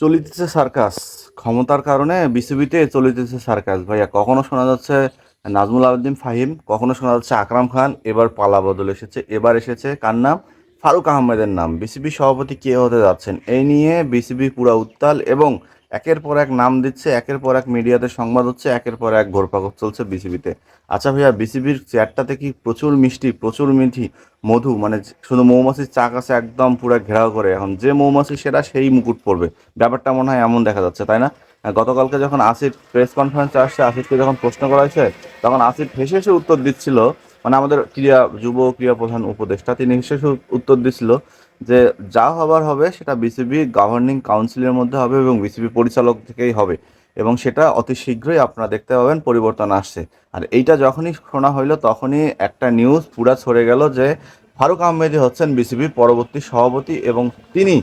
চলিতেছে সার্কাস। ক্ষমতার কারণে বিসিবিতে চলিতেছে সার্কাস। ভাইয়া, কখনো শোনা যাচ্ছে নাজমুল আবদিন ফাহিম, কখনো শোনা যাচ্ছে আকরাম খান, এবার পালা বদল এসেছে, এবার এসেছে কার নাম? ফারুক আহমেদের নাম। বিসিবি সভাপতি কে হতে যাচ্ছেন? এই নিয়ে বিসিবি পুরা উত্তাল এবং একের পর এক নাম দিচ্ছে, একের পর এক মিডিয়াতে সংবাদ হচ্ছে, একের পর এক ঘোরপাকড় চলছে বিসিবিতে। আচ্ছা ভাইয়া, বিসিবির চেয়ারটাতে কি প্রচুর মিষ্টি, প্রচুর মিঠি, মধু মানে শুধু মৌমাছির চাক আছে একদম পুরো ঘেরাও করে? এখন যে মৌমাছি সেটা সেই মুকুট পড়বে ব্যাপারটা মনে হয় এমন দেখা যাচ্ছে, তাই না? গতকালকে যখন আসিফ প্রেস কনফারেন্সে আসছে, আসিফকে যখন প্রশ্ন করা হয়েছে, তখন আসিফ হেসে হেসে উত্তর দিচ্ছিল মানে আমাদের ক্রিয়া, যুব ক্রিয়া প্রধান উপদেষ্টা, তিনি হেসে উত্তর দিচ্ছিল যে যা হবার হবে সেটা বিসিবি গভর্নিং কাউন্সিলের মধ্যে হবে এবং বিসিবি পরিচালক থেকেই হবে। এবং সেটা অতি শীঘ্রই আপনারা দেখতে পাবেন, পরিবর্তন আসছে। আর এইটা যখনই শোনা হইল তখনই একটা নিউজ পুরা ছড়ে গেল যে ফারুক আহমেদি হচ্ছেন বিসিবির পরবর্তী সভাপতি এবং তিনি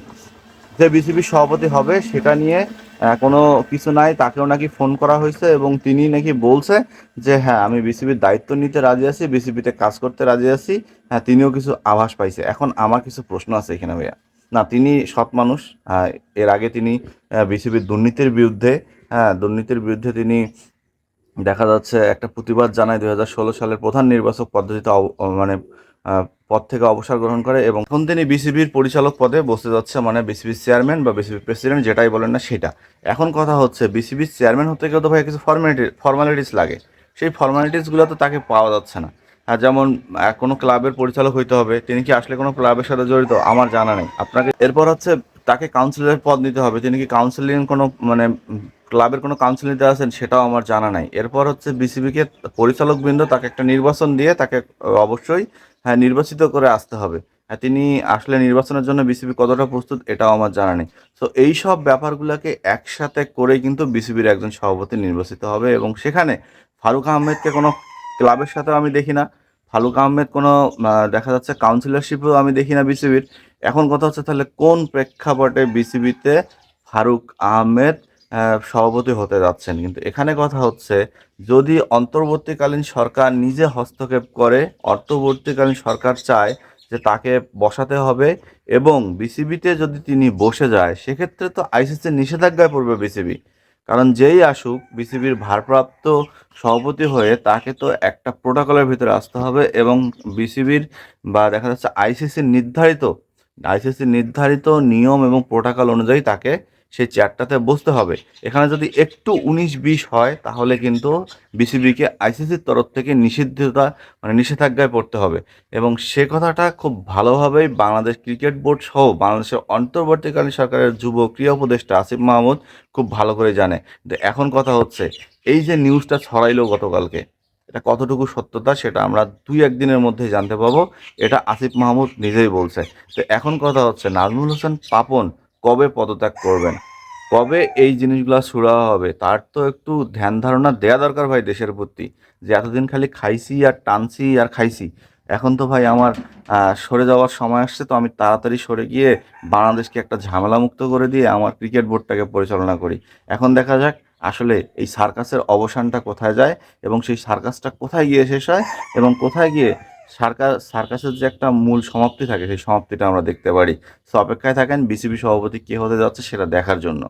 যে বিসিবি সভাপতি হবে সেটা নিয়ে কোনো কিছু নাই, তাকেও নাকি ফোন করা হয়েছে এবং তিনি নাকি বলছে যে হ্যাঁ আমি বিসিবির দায়িত্ব নিতে রাজি আছি, বিসিবিতে কাজ করতে রাজি আছি হ্যাঁ তিনিও কিছু আভাস পাইছে। এখন আমার কিছু প্রশ্ন আছে এখানে ভাইয়া। না, তিনি সৎ মানুষ এর আগে তিনি বিসিবির দুর্নীতির বিরুদ্ধে হ্যাঁ দুর্নীতির বিরুদ্ধে তিনি দেখা যাচ্ছে একটা প্রতিবাদ জানায় দুই হাজার ষোলো সালের প্রধান নির্বাচক পদ্ধতিতে মানে পদ থেকে অবসর গ্রহণ করে এবং এখন তিনি বিসিবির পরিচালক পদে বসতে যাচ্ছে মানে বিসিবির চেয়ারম্যান বা বিসিবির প্রেসিডেন্ট, যেটাই বলেন না সেটা। এখন কথা হচ্ছে বিসিবির চেয়ারম্যান হতে গেলে তো ভাই কিছু ফর্মালিটি ফর্মালিটিস লাগে। সেই ফর্মালিটিসগুলো তো তাকে পাওয়া যাচ্ছে না। আর যেমন কোনো ক্লাবের পরিচালক হইতে হবে, তিনি কি আসলে কোনো ক্লাবের সাথে জড়িত? আমার জানা নেই। আপনাকে, এরপর হচ্ছে তাকে কাউন্সিলরের পদ নিতে হবে। তিনি কি কাউন্সিলিং কোনো মানে ক্লাবের কোনো কাউন্সিল নিতে আছেন সেটাও আমার জানা নাই। এরপর হচ্ছে বিসিবিকে পরিচালকবৃন্দ তাকে একটা নির্বাচন দিয়ে তাকে অবশ্যই হ্যাঁ নির্বাচিত করে আসতে হবে। হ্যাঁ তিনি আসলে নির্বাচনের জন্য বিসিবি কতটা প্রস্তুত এটাও আমার জানা নেই। তো এই সব ব্যাপারগুলোকে একসাথে করে কিন্তু বিসিবির একজন সভাপতি নির্বাচিত হবে এবং সেখানে ফারুক আহমেদকে কোনো ক্লাবের সাথেও আমি দেখি না। ফারুক আহমেদ কোনো দেখা যাচ্ছে কাউন্সিলরশিপও আমি দেখি না বিসিবির। এখন কথা হচ্ছে তাহলে কোন প্রেক্ষাপটে বিসিবিতে ফারুক আহমেদ আহ, সভাপতি হতে যাচ্ছেন। কিন্তু এখানে কথা হচ্ছে, যদি অন্তর্বর্তীকালীন সরকার নিজে হস্তক্ষেপ করে, অন্তর্বর্তীকালীন সরকার চায় যে তাকে বসাতে হবে এবং বিসিবিতে যদি তিনি বসে যায়, সেক্ষেত্রে তো আইসিসির নিষেধাজ্ঞায় পড়বে বিসিবি। কারণ যেই আসুক, বিসিবির ভারপ্রাপ্ত সভাপতি হয়ে তাকে তো একটা প্রোটোকলের ভিতরে আসতে হবে এবং বিসিবির বা দেখা যাচ্ছে আইসিসির নির্ধারিত আইসিসির নির্ধারিত নিয়ম এবং প্রোটোকল অনুযায়ী তাকে সেই চেয়ারটাতে বসতে হবে। এখানে যদি একটু উনিশ বিশ হয়, তাহলে কিন্তু বিসিবিকে আইসিসির তরফ থেকে নিষিদ্ধতা মানে নিষেধাজ্ঞায় পড়তে হবে। এবং সে কথাটা খুব ভালোভাবেই বাংলাদেশ ক্রিকেট বোর্ড সহ বাংলাদেশের অন্তর্বর্তীকালীন সরকারের যুব ক্রীড়া উপদেষ্টা আসিফ মাহমুদ খুব ভালো করে জানে। এখন কথা হচ্ছে, এই যে নিউজটা ছড়াইলো গতকালকে, এটা কতটুকু সত্যতা সেটা আমরা দুই একদিনের মধ্যে জানতে পাবো। এটা আসিফ মাহমুদ নিজেই বলছে। তো এখন কথা হচ্ছে, নাজমুল হোসেন পাপন কবে পদত্যাগ করবেন? কবে এই জিনিসগুলো শুরু হবে? তার তো একটু ধ্যান ধারণা দেয়া দরকার ভাই দেশের প্রতি। যে এতদিন খালি খাইছি আর টানছি আর খাইছি। এখন তো ভাই আমার সরে যাওয়ার সময় আসছে, তো আমি তাড়াতাড়ি সরে গিয়ে বাংলাদেশকে একটা ঝামেলা মুক্ত করে দিয়ে আমার ক্রিকেট বোর্ডটাকে পরিচালনা করি। এখন দেখা যাক আসলে এই সার্কাসের অবসানটা কোথায় যায় এবং সেই সার্কাসটা কোথায় গিয়ে শেষ হয় এবং কোথায় গিয়ে সার্কাস সার্কাসের যে একটা মূল সমাপ্তি থাকে, সেই সমাপ্তিটা আমরা দেখতে পারি। সো অপেক্ষায় থাকেন, বিসিবি সভাপতি কে হতে যাচ্ছে সেটা দেখার জন্য।